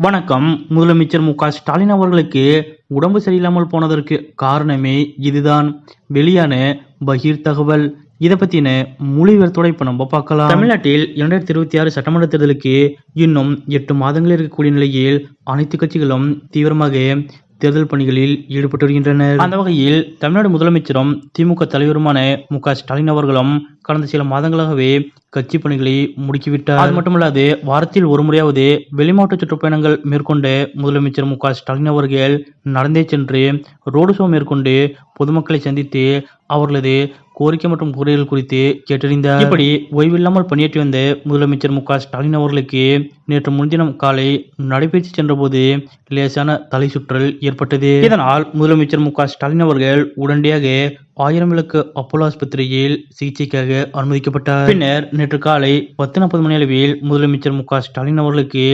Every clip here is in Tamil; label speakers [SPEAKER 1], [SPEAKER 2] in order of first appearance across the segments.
[SPEAKER 1] வணக்கம். முதலமைச்சர் மு க ஸ்டாலின் அவர்களுக்கு உடம்பு சரியில்லாமல் போனதற்கு காரணமே இதுதான். வெளியான பகீர் தகவல். இதை பத்தின முழு விவரத்தோட நம்ம பார்க்கலாம். தமிழ்நாட்டில் இரண்டாயிரத்தி இருபத்தி ஆறு சட்டமன்ற தேர்தலுக்கு இன்னும் எட்டு மாதங்கள் இருக்கக்கூடிய நிலையில் அனைத்து கட்சிகளும் தீவிரமாக தேர்தல் பணிகளில் ஈடுபட்டு வருகின்றனர். அந்த வகையில் தமிழ்நாடு முதலமைச்சரும் திமுக தலைவருமான மு ஸ்டாலின் அவர்களும் கடந்த சில மாதங்களாகவே கட்சி பணிகளை முடுக்கிவிட்டார். அது மட்டுமல்லாது வாரத்தில் ஒரு முறையாவது வெளிமாவட்ட சுற்றுப்பயணங்கள் மேற்கொண்ட முதலமைச்சர் மு ஸ்டாலின் அவர்கள் நடந்தே சென்று ரோடு ஷோ மேற்கொண்டு பொதுமக்களை சந்தித்து அவர்களது கோரிக்கை மற்றும் குறைகள் குறித்து கேட்டறிந்தார் இப்படி ஓய்வில்லாமல் பணியாற்றி வந்த முதலமைச்சர் மு ஸ்டாலின் அவர்களுக்கு நேற்று முன்தினம் காலை நடைபயிற்சி சென்றபோது லேசான தலை சுற்றல் ஏற்பட்டது. இதனால் முதலமைச்சர் மு ஸ்டாலின் அவர்கள் உடனடியாக ஆயிரம் விளக்கு அப்போலோ ஆஸ்பத்திரியில் சிகிச்சைக்காக அனுமதிக்கப்பட்டார். பின்னர் நேற்று காலை பத்து நாற்பது மணி அளவில் முதலமைச்சர் மு ஸ்டாலின் அவர்களுக்கு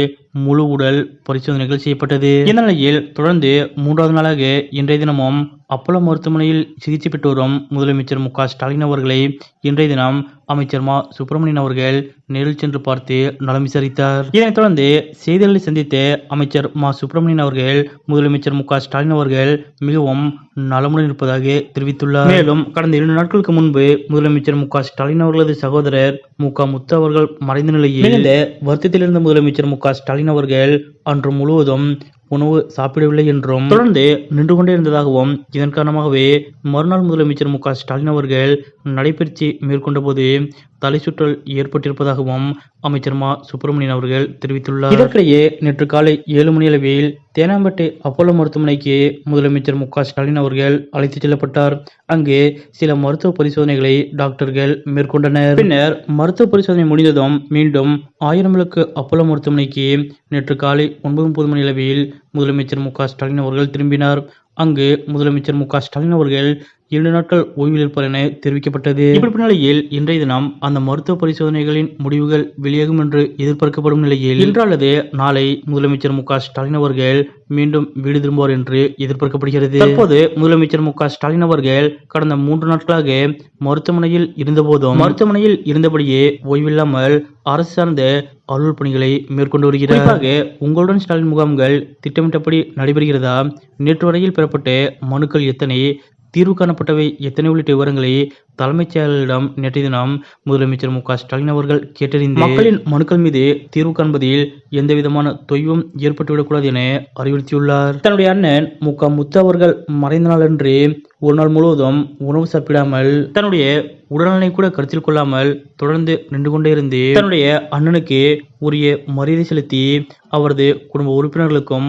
[SPEAKER 1] முழு உடல் பரிசோதனைகள் செய்யப்பட்டது. இந்த நிலையில் தொடர்ந்து மூன்றாவது நாளாக இன்றைய தினமும் அப்போலோ மருத்துவமனையில் சிகிச்சை பெற்று வரும் முதலமைச்சர் மு ஸ்டாலின் அவர்களை இன்றைய தினம் அமைச்சர் மா சுப்பிரமணியன் அவர்கள் நேரில் சென்று பார்த்து நலம் விசாரித்தார். இதனைத் தொடர்ந்து செய்தியாளர்களை சந்தித்த அமைச்சர் மா சுப்பிரமணியன் அவர்கள் முதலமைச்சர் மு ஸ்டாலின் அவர்கள் மிகவும் நலமுடன் இருப்பதாக தெரிவித்துள்ளார். மேலும் கடந்த இரண்டு நாட்களுக்கு முன்பு முதலமைச்சர் மு ஸ்டாலின் அவர்களது சகோதரர் மு க முத்து அவர்கள் மறைந்த நிலையில் வருத்தத்தில் இருந்த முதலமைச்சர் மு ஸ்டாலின் அவர்கள் அன்று முழுவதும் உணவு சாப்பிடவில்லை என்றும் தொடர்ந்து நின்று கொண்டே இருந்ததாகவும் இதன் காரணமாகவே மறுநாள் முதலமைச்சர் மு க ஸ்டாலின் அவர்கள் நடைபயிற்சி மேற்கொண்ட போது தலைசுற்றல் ஏற்பட்டிருப்பதாகவும் அமைச்சர் மா. சுப்பிரமணியன் அவர்கள் தெரிவித்துள்ளார். இதற்கிடையே நேற்று காலை ஏழு மணி அளவில் தேனாம்பேட்டை அப்போலோ மருத்துவமனைக்கு முதலமைச்சர் மு. க. ஸ்டாலின் அவர்கள் அழைத்துச் செல்லப்பட்டார். அங்கு சில மருத்துவ பரிசோதனைகளை டாக்டர்கள் மேற்கொண்டனர். பின்னர் மருத்துவ பரிசோதனை முடிந்ததும் மீண்டும் ஆயிரம் விளக்கு அப்போலோ மருத்துவமனைக்கு நேற்று காலை ஒன்பது முப்பது மணி அளவில் முதலமைச்சர் மு. க. ஸ்டாலின் அவர்கள் திரும்பினார். அங்கு முதலமைச்சர் மு. க. ஸ்டாலின் அவர்கள் இரண்டு நாட்கள் ஓய்வில் இருப்பார் என தெரிவிக்கப்பட்டது. இப்படி நிலையில் இன்றைய தினம் அந்த மருத்துவ பரிசோதனைகளின் முடிவுகள் வெளியாகும் என்று எதிர்பார்க்கப்படும் நிலையில் இன்று அல்லது நாளை முதலமைச்சர் மு ஸ்டாலின் அவர்கள் மீண்டும் வீடு திரும்புவார் என்று எதிர்பார்க்கப்படுகிறது. தற்போது முதலமைச்சர் மு ஸ்டாலின் அவர்கள் கடந்த மூன்று நாட்களாக மருத்துவமனையில் இருந்தபோதும் மருத்துவமனையில் இருந்தபடியே ஓய்வில்லாமல் அரசு சார்ந்த அலுவல் பணிகளை மேற்கொண்டு வருகிறார். குறிப்பாக உங்களுடன் ஸ்டாலின் முகாம்கள் திட்டமிட்டபடி நடைபெறுகிறதா? நேற்று வரையில் பெறப்பட்ட மனுக்கள் எத்தனை? தீர்வு காணப்பட்டவை எத்தனை உள்ளிட்ட விவரங்களை தலைமைச் செயலரிடம் நேற்றைய தினம் முதலமைச்சர் மு ஸ்டாலின் அவர்கள் கேட்டறிந்து மக்களின் மனுக்கள் மீது தீர்வு காண்பதில் எந்த விதமான தொய்வும் ஏற்பட்டுவிடக்கூடாது என அறிவுறுத்தியுள்ளார். தன்னுடைய அண்ணன் மு க முத்து அவர்கள் மறைந்த நாளன்று ஒரு நாள் முழுவதும் உணவு சாப்பிடாமல் தன்னுடைய உடல்நலனை கூட கருத்தில் கொள்ளாமல் தொடர்ந்து நின்று கொண்டே இருந்து தன்னுடைய அண்ணனுக்கு உரிய மரியாதை செலுத்தி அவரது குடும்ப உறுப்பினர்களுக்கும்